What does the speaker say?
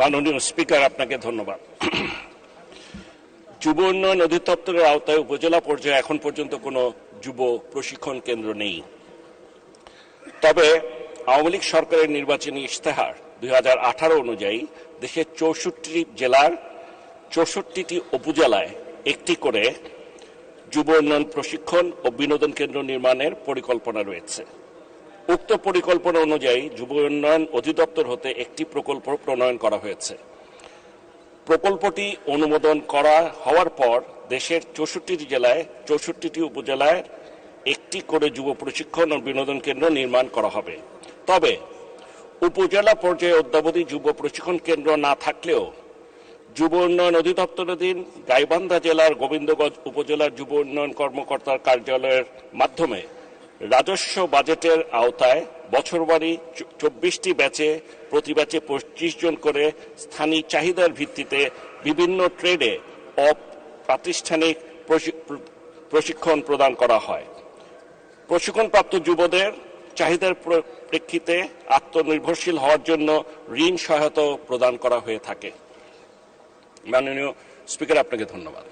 মাননীয় স্পিকার, আপনাকে ধন্যবাদ। যুব উন্নয়ন অধিদপ্তরের আওতায় উপজেলা পর্যায়ে এখন পর্যন্ত কোনো যুব প্রশিক্ষণ কেন্দ্র নেই। তবে আওয়ামী লীগ সরকারের নির্বাচনী ইশতেহার দুই হাজার আঠারো অনুযায়ী দেশের চৌষট্টি জেলার চৌষট্টিটি উপজেলায় একটি করে যুব উন্নয়ন প্রশিক্ষণ ও বিনোদন কেন্দ্র নির্মাণের পরিকল্পনা রয়েছে। উক্ত পরিকল্পনা অনুযায়ী যুব উন্নয়ন অধিদপ্তর হতে একটি প্রকল্প প্রণয়ন করা হয়েছে। প্রকল্পটি অনুমোদন করা হওয়ার পর দেশের চৌষট্টিটি জেলায়, চৌষট্টিটি উপজেলায় একটি করে যুব প্রশিক্ষণ ও বিনোদন কেন্দ্র নির্মাণ করা হবে। তবে উপজেলা পর্যায়ে অদ্যাবধি যুব প্রশিক্ষণ কেন্দ্র না থাকলেও যুব উন্নয়ন অধিদপ্তরাধীন গাইবান্ধা জেলার গোবিন্দগঞ্জ উপজেলার যুব উন্নয়ন কর্মকর্তার কার্যালয়ের মাধ্যমে রাজস্ব বাজেটের আওতায় বছরবারী চব্বিশটি ব্যাচে, প্রতি ব্যাচে পঁচিশ জন করে স্থানীয় চাহিদার ভিত্তিতে বিভিন্ন ট্রেডে অপ্রাতিষ্ঠানিক প্রশি- প্রশিক্ষণ প্রদান করা হয়। প্রশিক্ষণপ্রাপ্ত যুবদের চাহিদার প্রেক্ষিতে আত্মনির্ভরশীল হওয়ার জন্য ঋণ সহায়তা প্রদান করা হয়ে থাকে। মাননীয় স্পিকার, আপনাকে ধন্যবাদ।